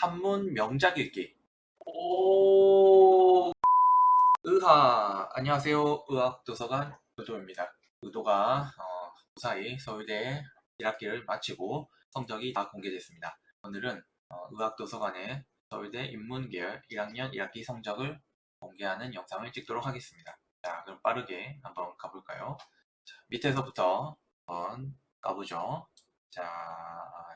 한문 명작 읽기. 오, 의하, 안녕하세요. 의학도서관 의도입니다. 의도가 어, 무사히 서울대 1학기를 마치고 성적이 다 공개됐습니다. 오늘은 어, 의학도서관의 서울대 인문계열 1학년 1학기 성적을 공개하는 영상을 찍도록 하겠습니다. 자, 그럼 빠르게 한번 가볼까요? 자, 밑에서부터 한번 가보죠. 자,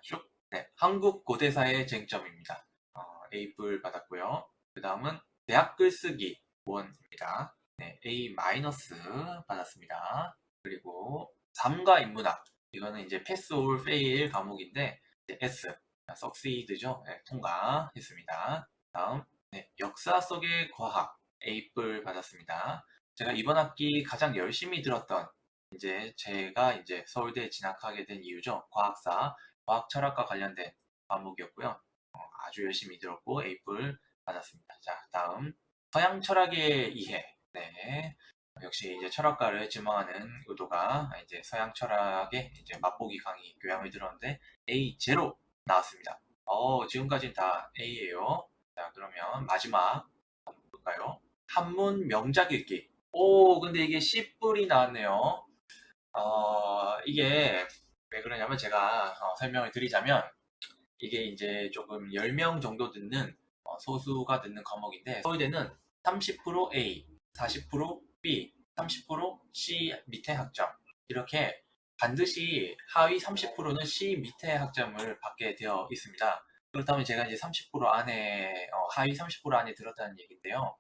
슉. 네, 한국 고대사의 쟁점입니다. 어, A뿔 받았고요. 그 다음은 대학 글쓰기 1입니다. 네, A 마이너스 받았습니다. 그리고 3과 인문학 이거는 이제 패스 올 페일 과목인데 S 석시드죠. 네, 통과했습니다. 다음 네, 역사 속의 과학 A뿔 받았습니다. 제가 이번 학기 가장 열심히 들었던 이제 제가 이제 서울대에 진학하게 된 이유죠. 과학사, 과학 철학과 관련된 과목이었고요. 어, 아주 열심히 들었고 A뿔 받았습니다. 자, 다음 서양 철학의 이해. 네. 역시 이제 철학가를 지망하는 의도가 이제 서양 철학의 이제 맛보기 강의 교양을 들었는데 A 제로 나왔습니다. 어, 지금까지는 다 A예요. 자, 그러면 마지막 볼까요? 한문 명작 읽기. 오, 근데 이게 C뿔이 나왔네요. 어, 이게 왜 그러냐면 제가 어, 설명을 드리자면 이게 이제 조금 10명 정도 듣는 어, 소수가 듣는 과목인데 서울대는 30% A, 40% B, 30% C 밑에 학점 이렇게 반드시 하위 30%는 C 밑에 학점을 받게 되어 있습니다. 그렇다면 제가 이제 30% 안에 어, 하위 30% 안에 들었다는 얘기인데요.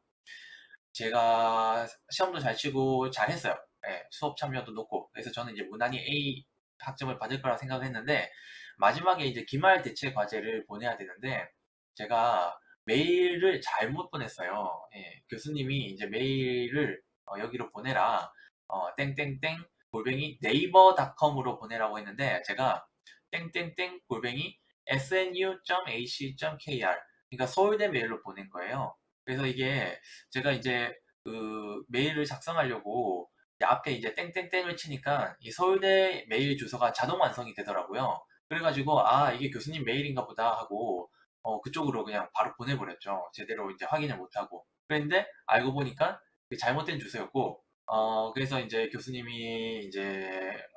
제가 시험도 잘 치고 잘했어요. 예, 수업 참여도 높고 그래서 저는 이제 무난히 A 학점을 받을 거라 생각했는데 마지막에 이제 기말 대체 과제를 보내야 되는데 제가 메일을 잘못 보냈어요. 예, 교수님이 이제 메일을 어, 여기로 보내라. 어, 땡땡땡 골뱅이 네이버닷컴으로 보내라고 했는데 제가 땡땡땡 골뱅이 snu.ac.kr 그러니까 서울대 메일로 보낸 거예요. 그래서 이게 제가 이제 그 메일을 작성하려고 앞에 이제 땡땡땡을 치니까 이 서울대 메일 주소가 자동 완성이 되더라고요. 그래가지고 아 이게 교수님 메일인가 보다 하고 어, 그쪽으로 그냥 바로 보내버렸죠. 제대로 이제 확인을 못하고. 그랬는데 알고 보니까 그 잘못된 주소였고, 어, 그래서 이제 교수님이 이제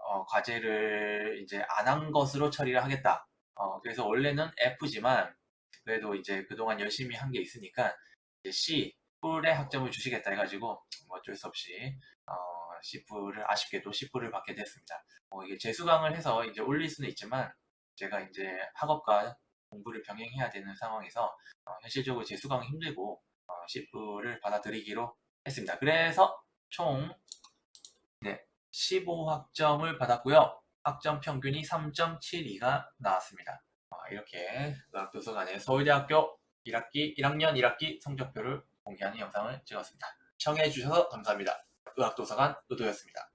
어, 과제를 이제 안 한 것으로 처리를 하겠다. 어, 그래서 원래는 F지만 그래도 이제 그동안 열심히 한 게 있으니까 이제 C 뿔의 학점을 주시겠다 해가지고 뭐 어쩔 수 없이 어, 뿔을 아쉽게도 뿔을 받게 됐습니다. 뭐 이게 재수강을 해서 이제 올릴 수는 있지만 제가 이제 학업과 공부를 병행해야 되는 상황에서 어, 현실적으로 재수강이 힘들고 어, C뿔을 받아들이기로 했습니다. 그래서 총 네, 15학점을 받았고요. 학점 평균이 3.72가 나왔습니다. 어, 이렇게 의학도서관의 서울대학교 1학기 1학년 1학기 성적표를 공개하는 영상을 찍었습니다. 시청해주셔서 감사합니다. 의학도서관 의도였습니다.